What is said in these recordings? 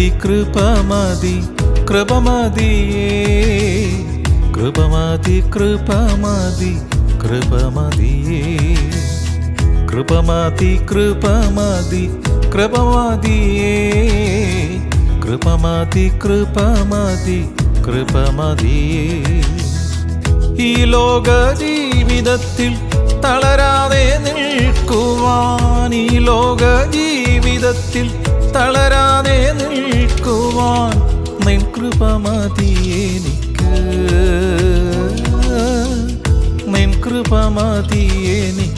കൃപമതി കൃപമതി കൃപമതിയേ കൃപമതി കൃപമതി കൃപമതിയേ കൃപമതി കൃപമതി കൃപമതിയേ കൃപമതി കൃപമതി കൃപമതിയേ ഈ ലോക ജീവിതത്തിൽ തളരാതെ നിൽക്കുവാൻ ഈ ലോക ജീവിതത്തിൽ തളരാതെ നിൽക്കുവാൻ നിൻ കൃപ മതി എനിക്ക്. നിൻ കൃപ മതി എനിക്ക്.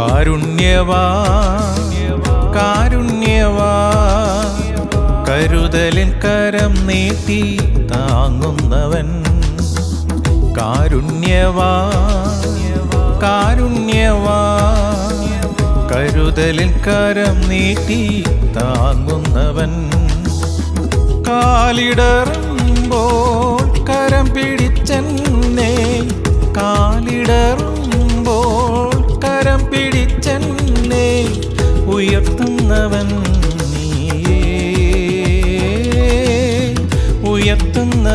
കാരുണ്യവാ കാരുണ്യവാ. കരുതലിൻ കരം നീട്ടി താങ്ങുന്നവൻ കാരുണ്യവാ കാരുണ്യവാ. കരുതലിൻ കരം നീട്ടി താങ്ങുന്നവൻ കാലിടറുമ്പോൾ കരം പിടിച്ചെന്നെ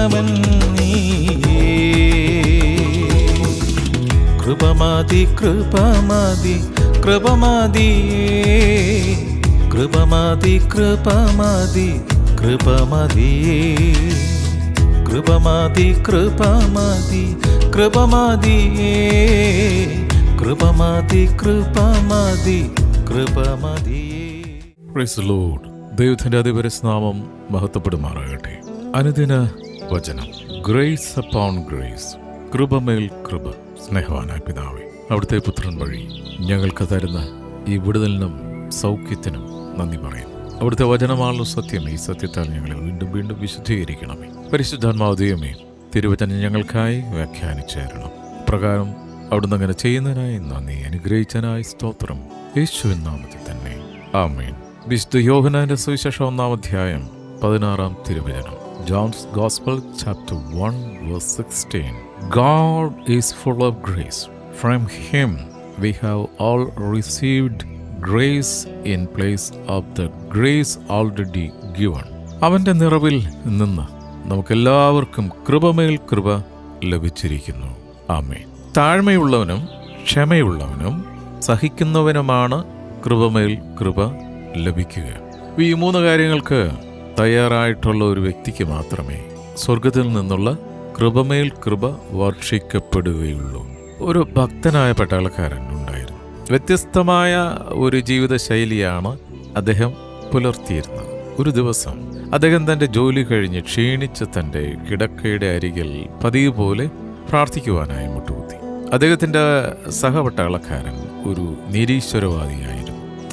ഉയർത്തുന്നവൻ കൃപമാതി കൃപമാതി കൃപമാതി കൃപമാതി കൃപമാതി കൃപമതി കൃപമതിയേ. കൃപമാതി കൃപമാതി കൃപമാതി കൃപമാതി കൃപമതി കൃപമതിയേ. ദൈവത്തിന്റെ അതിപരസ്നാമം മഹത്വപ്പെടുമാറാകട്ടെ. അനുദിന വചനം. ഗ്രേസ് അപ്പോൺ ഗ്രേസ് കൃപമേൽ കൃപ. സ്നേഹവാനായ പിതാവേ അവിടുത്തെ പുത്രൻ വഴി ഞങ്ങൾക്ക് തരുന്ന ഈ വിടുതലിനും സൗഖ്യത്തിനും നന്ദി പറയും അവിടുത്തെ വചനമാണല്ലോ സത്യം. ഈ സത്യത്താൽ ഞങ്ങളെ വീണ്ടും വീണ്ടും വിശുദ്ധീകരിക്കണമേ. പരിശുദ്ധാത്മാവ് ദൈവമേ തിരുവചനം ഞങ്ങൾക്കായി വ്യാഖ്യാനിച്ചു തരണം പ്രകാരം അവിടുന്ന് അങ്ങനെ ചെയ്യുന്നതിനായി നന്ദി അനുഗ്രഹിച്ചതിനായി സ്തോത്രം. യേശുവിൻ നാമത്തിൽ തന്നെ. ആമേൻ. വിശുദ്ധ യോഹനാന്റെ സുവിശേഷം ഒന്നാം അധ്യായം പതിനാറാം തിരുവചനം. John's gospel chapter one verse sixteen God is full of grace from him we have all received grace in place of the grace already given അവന്റെ നിറവിൽ നിന്ന് നമുക്കെല്ലാവർക്കും കൃപമേൽ കൃപ ലഭിച്ചിരിക്കുന്നു. ആമേ താഴ്മയുള്ളവനും ക്ഷമയുള്ളവനും സഹിക്കുന്നവനുമാണ് കൃപമേൽ കൃപ ലഭിക്കുക. ഈ മൂന്ന് കാര്യങ്ങൾക്ക് തയ്യാറായിട്ടുള്ള ഒരു വ്യക്തിക്ക് മാത്രമേ സ്വർഗത്തിൽ നിന്നുള്ള കൃപമേൽ കൃപ വർഷിക്കപ്പെടുകയുള്ളൂ. ഒരു ഭക്തനായ പട്ടാളക്കാരൻ ഉണ്ടായിരുന്നു. വ്യത്യസ്തമായ ഒരു ജീവിതശൈലിയാണ് അദ്ദേഹം പുലർത്തിയിരുന്നത്. ഒരു ദിവസം അദ്ദേഹം തന്റെ ജോലി കഴിഞ്ഞ് ക്ഷീണിച്ച് തന്റെ കിടക്കയുടെ അരികിൽ പതിവ് പോലെ പ്രാർത്ഥിക്കുവാനായി മുട്ടുകുത്തി. അദ്ദേഹത്തിന്റെ സഹപട്ടാളക്കാരൻ ഒരു നിരീശ്വരവാദിയായിരുന്നു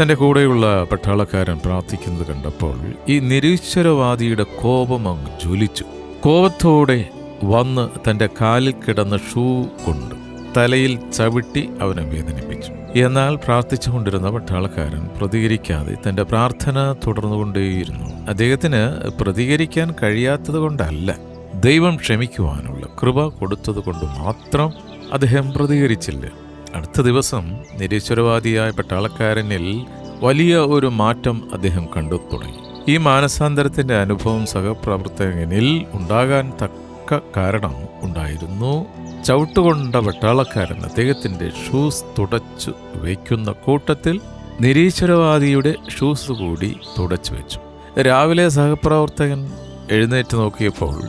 തന്റെ കൂടെയുള്ള പട്ടാളക്കാരൻ പ്രാർത്ഥിക്കുന്നത് കണ്ടപ്പോൾ ഈ നിരീശ്വരവാദിയുടെ കോപം അങ്ങ് ജ്വലിച്ചു. കോപത്തോടെ വന്ന് തന്റെ കാലിൽ കിടന്ന ഷൂ കൊണ്ട് തലയിൽ ചവിട്ടി അവനെ വേദനിപ്പിച്ചു. എന്നാൽ പ്രാർത്ഥിച്ചുകൊണ്ടിരുന്ന പട്ടാളക്കാരൻ പ്രതികരിക്കാതെ തന്റെ പ്രാർത്ഥന തുടർന്നുകൊണ്ടേയിരുന്നു. അദ്ദേഹത്തിന് പ്രതികരിക്കാൻ കഴിയാത്തത് കൊണ്ടല്ല ദൈവം ക്ഷമിക്കുവാനുള്ള കൃപ കൊടുത്തത് കൊണ്ട് മാത്രം അദ്ദേഹം പ്രതികരിച്ചില്ല. അടുത്ത ദിവസം നിരീശ്വരവാദിയായ പട്ടാളക്കാരനിൽ വലിയ ഒരു മാറ്റം അദ്ദേഹം കണ്ടു തുടങ്ങി. ഈ മാനസാന്തരത്തിന്റെ അനുഭവം സഹപ്രവർത്തകനിൽ ഉണ്ടാകാൻ തക്ക കാരണം ഉണ്ടായിരുന്നു. ചവിട്ടുകൊണ്ട പട്ടാളക്കാരൻ അദ്ദേഹത്തിന്റെ ഷൂസ് തുടച്ചു വയ്ക്കുന്ന കൂട്ടത്തിൽ നിരീശ്വരവാദിയുടെ ഷൂസ് കൂടി തുടച്ചു വെച്ചു. രാവിലെ സഹപ്രവർത്തകൻ എഴുന്നേറ്റ് നോക്കിയപ്പോൾ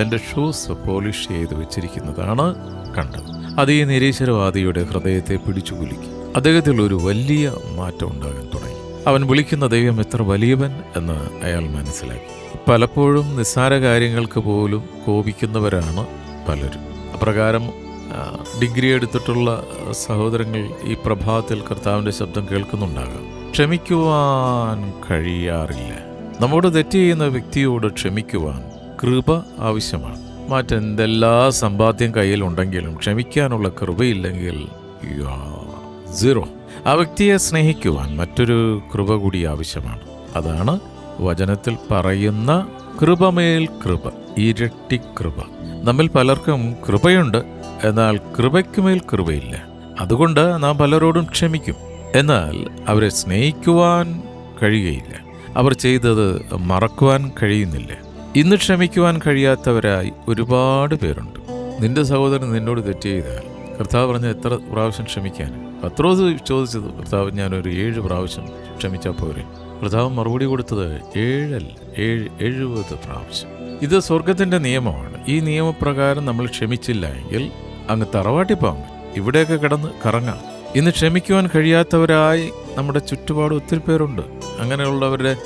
തന്റെ ഷൂസ് പോളിഷ് ചെയ്ത് വെച്ചിരിക്കുന്നതാണ് കണ്ടത്. അത് ഈ നിരീശ്വരവാദിയുടെ ഹൃദയത്തെ പിടിച്ചു കുലുക്കി. അദ്ദേഹത്തിൽ ഒരു വലിയ മാറ്റം ഉണ്ടാകാൻ തുടങ്ങി. അവൻ വിളിക്കുന്ന ദൈവം എത്ര വലിയവൻ എന്ന് അയാൾ മനസ്സിലാക്കി. പലപ്പോഴും നിസ്സാര കാര്യങ്ങൾക്ക് പോലും കോപിക്കുന്നവരാണ് പലരും. അപ്രകാരം ഡിഗ്രി എടുത്തിട്ടുള്ള സഹോദരങ്ങൾ ഈ പ്രഭാതത്തിൽ കർത്താവിന്റെ ശബ്ദം കേൾക്കുന്നുണ്ടാകാം. ക്ഷമിക്കുവാൻ കഴിയാറില്ല. നമ്മോട് തെറ്റ് ചെയ്യുന്ന വ്യക്തിയോട് ക്ഷമിക്കുവാൻ കൃപ ആവശ്യമാണ്. മറ്റെന്തെല്ലാ സമ്പാദ്യം കയ്യിലുണ്ടെങ്കിലും ക്ഷമിക്കാനുള്ള കൃപയില്ലെങ്കിൽ സീറോ. ആ വ്യക്തിയെ സ്നേഹിക്കുവാൻ മറ്റൊരു കൃപ കൂടി ആവശ്യമാണ്. അതാണ് വചനത്തിൽ പറയുന്ന കൃപമേൽ കൃപ ഇരട്ടി കൃപ നമ്മിൽ പലർക്കും കൃപയുണ്ട് എന്നാൽ കൃപയ്ക്കുമേൽ കൃപയില്ല. അതുകൊണ്ട് നാം പലരോടും ക്ഷമിക്കും. എന്നാൽ അവരെ സ്നേഹിക്കുവാൻ കഴിയുകയില്ല. അവർ ചെയ്തത് മറക്കുവാൻ കഴിയുന്നില്ല. ഇന്ന് ക്ഷമിക്കുവാൻ കഴിയാത്തവരായി ഒരുപാട് പേരുണ്ട്. നിന്റെ സഹോദരൻ നിന്നോട് തെറ്റ് ചെയ്താൽ കർത്താവ് പറഞ്ഞ എത്ര പ്രാവശ്യം ക്ഷമിക്കാൻ? പത്രോസ് ചോദിച്ചത് കർത്താവ് ഞാനൊരു ഏഴ് പ്രാവശ്യം ക്ഷമിച്ചാൽ പോരെ. കർത്താവ് മറുപടി കൊടുത്തത് ഏഴല്ല ഏഴ് എഴുപത് പ്രാവശ്യം. ഇത് സ്വർഗത്തിന്റെ നിയമമാണ്. ഈ നിയമപ്രകാരം നമ്മൾ ക്ഷമിച്ചില്ല എങ്കിൽ അങ്ങ് തറവാട്ടി ഇവിടെയൊക്കെ കിടന്ന് കറങ്ങാം. ഇന്ന് ക്ഷമിക്കുവാൻ കഴിയാത്തവരായി നമ്മുടെ ചുറ്റുപാട് ഒത്തിരി പേരുണ്ട്. അങ്ങനെയുള്ളവരുടെ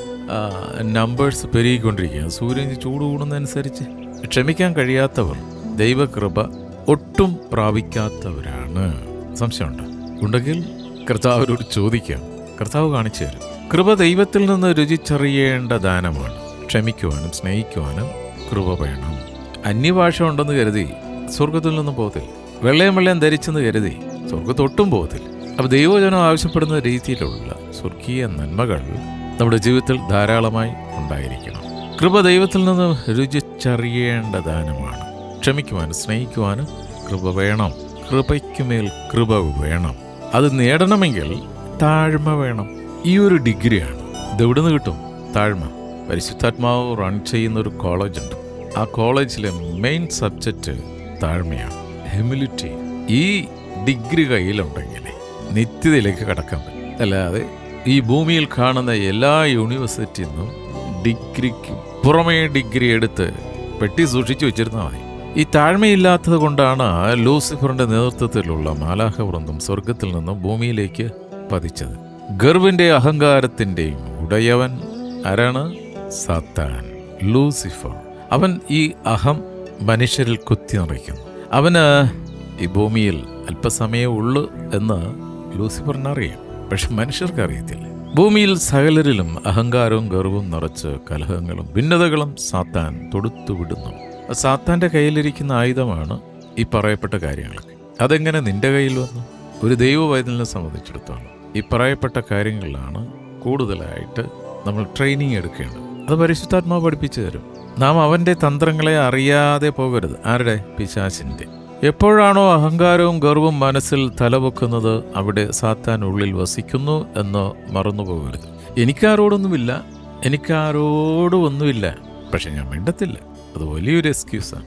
നമ്പേഴ്സ് പെരുകിക്കൊണ്ടിരിക്കുക സൂര്യൻ ചൂട് കൂടുന്നതനുസരിച്ച് ക്ഷമിക്കാൻ കഴിയാത്തവർ ദൈവകൃപ ഒട്ടും പ്രാപിക്കാത്തവരാണ്. സംശയമുണ്ട്? ഉണ്ടെങ്കിൽ കർത്താവിനോട് ചോദിക്കാം. കർത്താവ് കാണിച്ചു തരും. കൃപ ദൈവത്തിൽ നിന്ന് രുചിച്ചറിയേണ്ട ദാനമാണ്. ക്ഷമിക്കുവാനും സ്നേഹിക്കുവാനും കൃപ വേണം. അന്യഭാഷ ഉണ്ടെന്ന് കരുതി സ്വർഗത്തിൽ നിന്നും പോകത്തില്ല. വെള്ളയും വെള്ളയും ധരിച്ചെന്ന് കരുതി സ്വർഗത്തൊട്ടും പോകത്തില്ല. അപ്പോൾ ദൈവജനം ആവശ്യപ്പെടുന്ന രീതിയിലുള്ള സ്വർഗീയ നന്മകൾ നമ്മുടെ ജീവിതത്തിൽ ധാരാളമായി ഉണ്ടായിരിക്കണം. കൃപ ദൈവത്തിൽ നിന്ന് രുചിച്ചറിയേണ്ട ദാനമാണ്. ക്ഷമിക്കുവാനും സ്നേഹിക്കുവാനും കൃപ വേണം. കൃപയ്ക്കുമേൽ കൃപ വേണം. അത് നേടണമെങ്കിൽ താഴ്മ വേണം. ഈ ഒരു ഡിഗ്രിയാണ്. ഇത് നിന്ന് കിട്ടും? താഴ്മ. പരിശുദ്ധാത്മാവ് റൺ ചെയ്യുന്ന ഒരു കോളേജുണ്ട് ആ കോളേജിലെ മെയിൻ സബ്ജക്റ്റ് താഴ്മയാണ്. ഹ്യൂമിലിറ്റി ഈ ഡിഗ്രി കയ്യിലുണ്ടെങ്കിൽ നിത്യതയിലേക്ക് കടക്കാൻ പറ്റും. അല്ലാതെ ഈ ഭൂമിയിൽ കാണുന്ന എല്ലാ യൂണിവേഴ്സിറ്റിയിൽ നിന്നും ഡിഗ്രിക്ക് പുറമേ ഡിഗ്രി എടുത്ത് പെട്ടി സൂക്ഷിച്ചു വെച്ചിരുന്നാൽ മതി ഈ താഴ്മയില്ലാത്തത് കൊണ്ടാണ് ലൂസിഫറിന്റെ നേതൃത്വത്തിലുള്ള മാലാഹ വൃന്ദം സ്വർഗത്തിൽ നിന്നും ഭൂമിയിലേക്ക് പതിച്ചത്. ഗർവിന്റെ അഹങ്കാരത്തിന്റെയും ഉടയവൻ ആരാണ്? സത്താൻ ലൂസിഫർ. അവൻ ഈ അഹം മനുഷ്യരിൽ കുത്തി നിറയ്ക്കുന്നു. അവന് ഈ ഭൂമിയിൽ അല്പസമയമുള്ളൂ എന്ന് ലൂസിഫറിനറിയാം പക്ഷെ മനുഷ്യർക്ക് അറിയത്തില്ല ഭൂമിയിൽ സകലരിലും അഹങ്കാരവും ഗർവവും നിറച്ച് കലഹങ്ങളും ഭിന്നതകളും സാത്താൻ തൊടുത്തുവിടുന്നു. സാത്താന്റെ കയ്യിലിരിക്കുന്ന ആയുധമാണ് ഈ പറയപ്പെട്ട കാര്യങ്ങളൊക്കെ. അതെങ്ങനെ നിന്റെ കയ്യിൽ വന്നു? ഒരു ദൈവവൈദ്യനെ സംബന്ധിച്ചിടത്തോളം ഈ പറയപ്പെട്ട കാര്യങ്ങളിലാണ് കൂടുതലായിട്ട് നമ്മൾ ട്രെയിനിങ് എടുക്കേണ്ടത്. അത് പരിശുദ്ധാത്മാവ് പഠിപ്പിച്ചു തരും. നാം അവന്റെ തന്ത്രങ്ങളെ അറിയാതെ പോകരുത്. ആരുടെ? പിശാചിന്റെ എപ്പോഴാണോ അഹങ്കാരവും ഗർവും മനസ്സിൽ തലവെക്കുന്നത് അവിടെ സാത്താൻ ഉള്ളിൽ വസിക്കുന്നു എന്ന് മറന്നു പോകരുത് എനിക്കാരോടൊന്നുമില്ല. എനിക്കാരോടും ഒന്നുമില്ല പക്ഷെ ഞാൻ മിണ്ടത്തില്ല. അത് വലിയൊരു എക്സ്ക്യൂസാണ്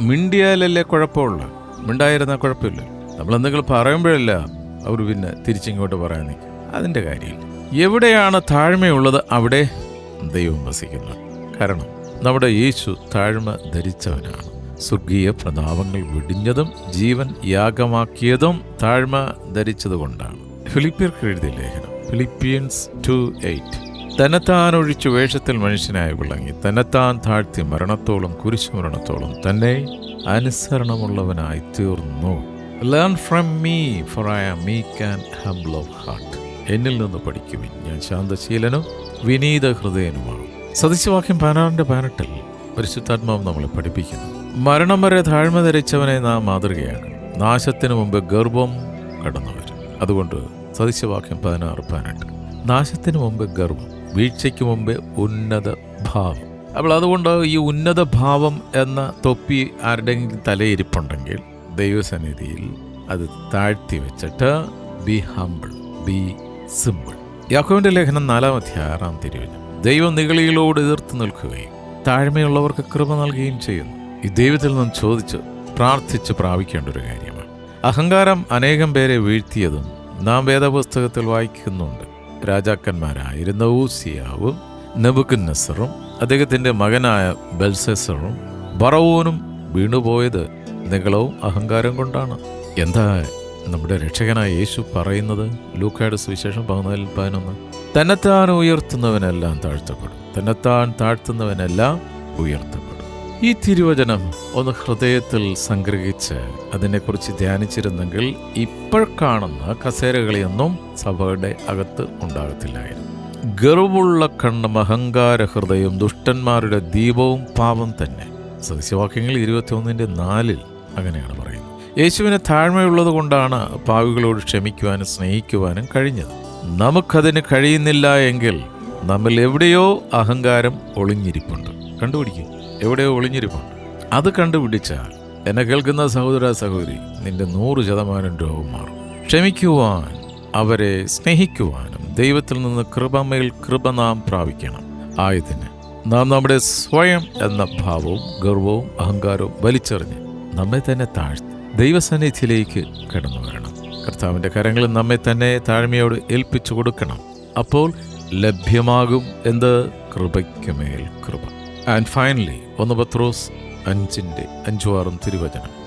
മിണ്ടിയാലല്ലേ കുഴപ്പമുള്ള. മിണ്ടായിരുന്നാൽ കുഴപ്പമില്ല. നമ്മൾ എന്തെങ്കിലും പറയുമ്പോഴല്ല അവർ പിന്നെ തിരിച്ചിങ്ങോട്ട് പറയാൻ നിൽക്കും. അതിന്റെ കാര്യമില്ല. എവിടെയാണ് താഴ്മയുള്ളത്? അവിടെ ദൈവം വസിക്കുന്നു. കാരണം നമ്മുടെ യേശു താഴ്മ ധരിച്ചവനാണ്. സ്വർഗീയ പ്രതാപങ്ങൾ വെടിഞ്ഞതും ജീവൻ യാഗമാക്കിയതും താഴ്മ ധരിച്ചതുകൊണ്ടാണ്. ഫിലിപ്പിയർക്ക് എഴുതിയ ലേഖനം ഫിലിപ്പിയൻസ് ടു എയ്റ്റ് തന്നെത്താൻ ഒഴിച്ചു വേഷത്തിൽ മനുഷ്യനായി വിളങ്ങി തന്നെത്താൻ താഴ്ത്തി മരണത്തോളം കുരിശുമരണത്തോളം തന്നെ അനുസരണമുള്ളവനായി തീർന്നു. Learn from me for I am meek and humble of heart എന്നിൽ നിന്ന് പഠിക്കുവിൻ ഞാൻ ശാന്തശീലനും വിനീത ഹൃദയനുമാണ് സദൃശവാക്യം പതിനാറിന്റെ പതിനെട്ടിൽ പരിശുദ്ധാത്മാവ് നമ്മളെ പഠിപ്പിക്കുന്നു. മരണം വരെ താഴ്മ ധരിച്ചവനെ നാം മാതൃകയാണ് നാശത്തിനു മുമ്പ് ഗർഭം കടന്നുവരും അതുകൊണ്ട് സദൃശവാക്യം പതിനാറ് പതിനെട്ട്. നാശത്തിന് മുമ്പ് ഗർഭം വീഴ്ചയ്ക്ക് മുമ്പ് ഉന്നത ഭാവം. അപ്പോൾ അതുകൊണ്ട് ഈ ഉന്നത ഭാവം എന്ന തൊപ്പി ആരുടെയെങ്കിലും തലയിരിപ്പുണ്ടെങ്കിൽ ദൈവസന്നിധിയിൽ അത് താഴ്ത്തി വെച്ചിട്ട് ബി ഹംബിൾ ബി സിമ്പിൾ യാക്കോവിന്റെ ലേഖനം നാലാം അധ്യായം ആറാം തിരുവചനം. ദൈവം നികളികളോട് എതിർത്ത് നിൽക്കുകയും താഴ്മയുള്ളവർക്ക് കൃപ നൽകുകയും ചെയ്യുന്നു. ഈ ദൈവത്തിൽ നിന്നും ചോദിച്ച് പ്രാർത്ഥിച്ച് പ്രാപിക്കേണ്ട ഒരു കാര്യമാണ്. അഹങ്കാരം അനേകം പേരെ വീഴ്ത്തിയതും നാം വേദപുസ്തകത്തിൽ വായിക്കുന്നുണ്ട്. രാജാക്കന്മാരായിരുന്ന ഊസിയാവും നെബുക്കുന്നസറും അദ്ദേഹത്തിന്റെ മകനായ ബെൽസെസറും ബറവൂനും വീണുപോയത് നികളവും അഹങ്കാരം കൊണ്ടാണ്. എന്താ നമ്മുടെ രക്ഷകനായ യേശു പറയുന്നത്? ലൂക്കായുടെ സുവിശേഷം പതിനാലിൽ പതിനൊന്ന്. തന്നെത്താൻ ഉയർത്തുന്നവനെല്ലാം താഴ്ത്തപ്പെടും. തന്നെത്താൻ താഴ്ത്തുന്നവനെല്ലാം ഉയർത്തപ്പെടും ഈ തിരുവചനം ഒന്ന് ഹൃദയത്തിൽ സംഗ്രഹിച്ച് അതിനെക്കുറിച്ച് ധ്യാനിച്ചിരുന്നെങ്കിൽ ഇപ്പോൾ കാണുന്ന കസേരകളിയൊന്നും സഭയുടെ അകത്ത് ഉണ്ടാകത്തില്ലായിരുന്നു. ഗർവുള്ള കണ്ണും അഹങ്കാര ഹൃദയവും ദുഷ്ടന്മാരുടെ ദീപവും പാപം തന്നെ. സദസ്യവാക്യങ്ങൾ ഇരുപത്തിയൊന്നിന്റെ നാലിൽ അങ്ങനെയാണ് പറയുന്നത്. യേശുവിന് താഴ്മയുള്ളത് കൊണ്ടാണ് പാവികളോട് ക്ഷമിക്കുവാനും സ്നേഹിക്കുവാനും കഴിഞ്ഞത്. നമുക്കതിന് കഴിയുന്നില്ല എങ്കിൽ നമ്മിൽ എവിടെയോ അഹങ്കാരം ഒളിഞ്ഞിരിപ്പുണ്ട്. കണ്ടുപിടിക്കും. എവിടെയോ ഒളിഞ്ഞിരിപ്പുണ്ട്. അത് കണ്ടുപിടിച്ചാൽ എന്നെ കേൾക്കുന്ന സഹോദര സഹോദരി നിന്റെ നൂറ് ശതമാനം രോഗം മാറും. ക്ഷമിക്കുവാൻ അവരെ സ്നേഹിക്കുവാനും ദൈവത്തിൽ നിന്ന് കൃപമേൽ കൃപ നാം പ്രാപിക്കണം. ആയതിന് നാം നമ്മുടെ സ്വയം എന്ന ഭാവവും ഗർവവും അഹങ്കാരവും വലിച്ചെറിഞ്ഞ് നമ്മെ തന്നെ താഴ്ത്തി ദൈവസന്നിധിയിലേക്ക് കടന്നു വരണം. കർത്താവിന്റെ കരങ്ങളിൽ നമ്മെ തന്നെ താഴ്മയോട് ഏൽപ്പിച്ചു കൊടുക്കണം. അപ്പോൾ ലഭ്യമാകും എന്ത്? കൃപയ്ക്കുമേൽ കൃപ. ആൻഡ് ഫൈനലി ഒന്ന് പത്രോസ് അഞ്ചിന്റെ അഞ്ചു ആറും തിരുവചനം.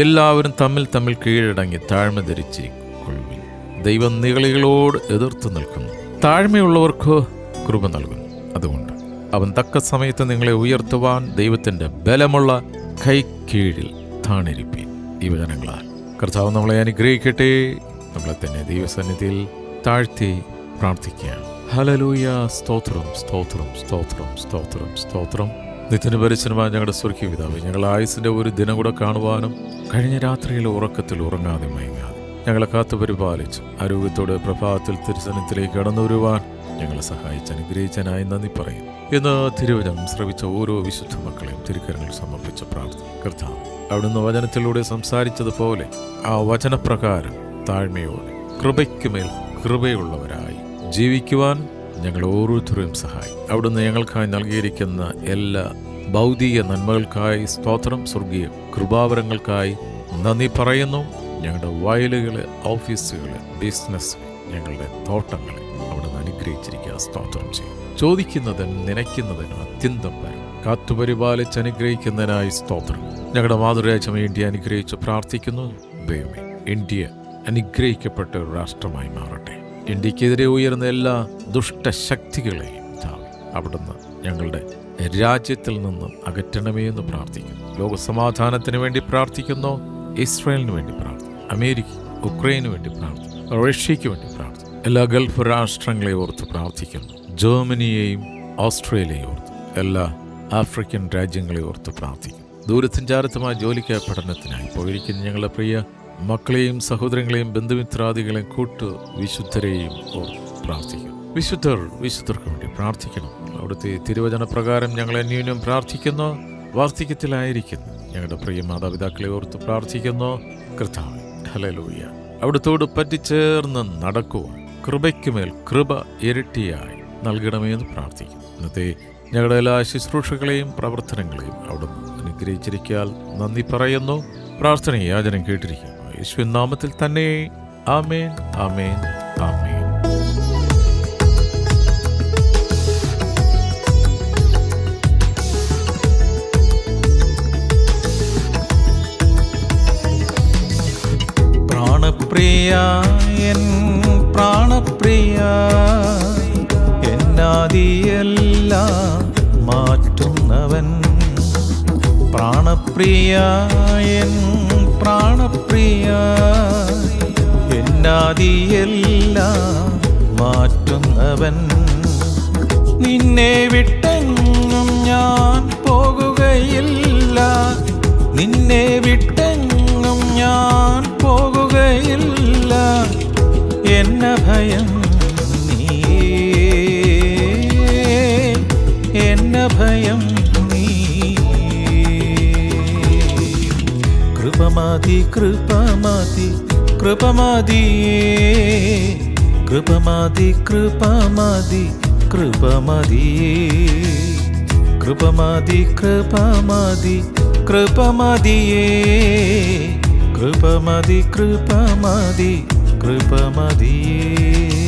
എല്ലാവരും തമ്മിൽ തമ്മിൽ കീഴടങ്ങി താഴ്മ ധരിച്ച് കൊള്ളുവിൻ. ദൈവം നികളികളോട് എതിർത്ത് നിൽക്കുന്നു. താഴ്മയുള്ളവർക്ക് കൃപ നൽകുന്നു. അതുകൊണ്ട് അവൻ തക്ക സമയത്ത് നിങ്ങളെ ഉയർത്തുവാൻ ദൈവത്തിന്റെ ബലമുള്ള കൈ കീഴിൽ താണിരിപ്പീൻ. ഈ വചനങ്ങളാൽ കർത്താവ് നമ്മളെ അനുഗ്രഹിക്കട്ടെ. നമ്മളെ തന്നെ ദൈവസന്നിധിയിൽ താഴ്ത്തി പ്രാർത്ഥിക്കുകയാണ്. ഹലലൂയ സ്തോത്രം സ്തോത്രം സ്തോത്രം സ്തോത്രം സ്തോത്രം. നിത്യന് പരിശനമായ ഞങ്ങളുടെ സ്വർഗീയ പിതാവ് ഞങ്ങൾ ആയുസിന്റെ ഒരു ദിനം കൂടെ കാണുവാനും കഴിഞ്ഞ രാത്രിയിലെ ഉറക്കത്തിൽ ഉറങ്ങാതെ മയങ്ങാതെ ഞങ്ങളെ കാത്തു പരിപാലിച്ച് ആരോഗ്യത്തോടെ പ്രഭാതത്തിൽ തിരുസനത്തിലേക്ക് കടന്നു വരുവാൻ ഞങ്ങളെ സഹായിച്ച് അനുഗ്രഹിച്ചനായി നന്ദി പറയുന്നു. ഇന്ന് തിരുവചനം ശ്രവിച്ച ഓരോ വിശുദ്ധ മക്കളെയും തിരുക്കരങ്ങൾ സമർപ്പിച്ച പ്രാർത്ഥന. കർത്താവ് അവിടുന്ന് വചനത്തിലൂടെ സംസാരിച്ചതുപോലെ ആ വചനപ്രകാരം താഴ്മയോടെ കൃപയ്ക്കുമേൽ കൃപയുള്ളവരായി ജീവിക്കുവാൻ ഞങ്ങൾ ഓരോരുത്തരെയും സഹായി അവിടുന്ന് ഞങ്ങൾക്കായി നൽകിയിരിക്കുന്ന എല്ലാ ഭൗതിക നന്മകൾക്കായി സ്തോത്രം സ്വർഗീയ കൃപാവരങ്ങൾക്കായി നന്ദി പറയുന്നു. ഞങ്ങളുടെ വയലുകൾ ഓഫീസുകൾ ബിസിനസ് ഞങ്ങളുടെ തോട്ടങ്ങളെ അവിടുന്ന് അനുഗ്രഹിച്ചിരിക്കുക സ്തോത്രം ചെയ്യും ചോദിക്കുന്നതിന് നനയ്ക്കുന്നതിന് അത്യന്തം വരും. കാത്തുപരിപാലിച്ച് അനുഗ്രഹിക്കുന്നതിനായി സ്തോത്രം. ഞങ്ങളുടെ മാതൃരാജ്യം ഇന്ത്യ അനുഗ്രഹിച്ച് പ്രാർത്ഥിക്കുന്നു. ദൈവമേ ഇന്ത്യ അനുഗ്രഹിക്കപ്പെട്ട ഒരു രാഷ്ട്രമായി മാറട്ടെ. ഇന്ത്യക്കെതിരെ ഉയർന്ന എല്ലാ ദുഷ്ടശക്തികളെയും അവിടുന്ന് ഞങ്ങളുടെ രാജ്യത്തിൽ നിന്നും അകറ്റണമേ എന്ന് പ്രാർത്ഥിക്കുന്നു. ലോകസമാധാനത്തിന് വേണ്ടി പ്രാർത്ഥിക്കുന്നു ഇസ്രായേലിന് വേണ്ടി പ്രാർത്ഥിക്കുന്നു അമേരിക്ക ഉക്രൈന് വേണ്ടി പ്രാർത്ഥിക്കുന്നു റഷ്യയ്ക്ക് വേണ്ടി പ്രാർത്ഥിക്കുന്നു. എല്ലാ ഗൾഫ് രാഷ്ട്രങ്ങളെ ഓർത്ത് പ്രാർത്ഥിക്കുന്നു ജർമ്മനിയെയും ഓസ്ട്രേലിയയെ ഓർത്ത് എല്ലാ ആഫ്രിക്കൻ രാജ്യങ്ങളെ ഓർത്ത് പ്രാർത്ഥിക്കുന്നു. ദൂരസഞ്ചാരത്തുമായ ജോലിക്കായ പഠനത്തിനായി പോയിരിക്കുന്ന ഞങ്ങളുടെ പ്രിയ മക്കളെയും സഹോദരങ്ങളെയും ബന്ധുമിത്രാദികളെയും കൂട്ട് വിശുദ്ധരെയും പ്രാർത്ഥിക്കും. വിശുദ്ധർ വിശുദ്ധർക്ക് വേണ്ടി പ്രാർത്ഥിക്കണം. അവിടുത്തെ തിരുവചന പ്രകാരം ഞങ്ങൾ ന്യൂനം പ്രാർത്ഥിക്കുന്നു. വാർദ്ധക്യത്തിലായിരിക്കുന്നു. ഞങ്ങളുടെ പ്രിയ മാതാപിതാക്കളെ ഓർത്ത് പ്രാർത്ഥിക്കുന്നു. കർത്താവ് ഹലലൂയ അവിടുത്തോട് പറ്റിച്ചേർന്ന് നടക്കുവാൻ കൃപയ്ക്കുമേൽ കൃപ ഇരട്ടിയായി നൽകണമെന്ന് പ്രാർത്ഥിക്കുന്നു. ഇന്നത്തെ ഞങ്ങളുടെ എല്ലാ ശുശ്രൂഷകളെയും പ്രവർത്തനങ്ങളെയും അവിടുന്ന് അനുഗ്രഹിച്ചിരിക്കാൽ നന്ദി പറയുന്നു. പ്രാർത്ഥന യാചനം കേട്ടിരിക്കുന്നു. യേശുവിൻ നാമത്തിൽ തന്നെ. ആമേൻ ആമേൻ ആമേൻ. പ്രാണപ്രിയ എൻ പ്രാണപ്രിയ എന്നാദിയെല്ലാം മാറ്റുന്നവൻ. പ്രാണപ്രിയ എൻ പ്രാണപ്രിയ എന്നാദിയെല്ലാം മാറ്റുന്നവൻ. നിന്നെ വിട്ടെങ്ങും ഞാൻ പോകുകയില്ല. നിന്നെ വിട്ടെങ്ങും ഞാൻ പോകുകയില്ല. എന്ന ഭയം നീ എന്ന ഭയം കൃപമാതി കൃപമാതി കൃപമാതിയേ. കൃപമാതി കൃപമാതി കൃപമതിയേ. കൃപമാതി കൃപമാതി കൃപമതിയേ. കൃപമതി കൃപമാതി കൃപമതിയേ.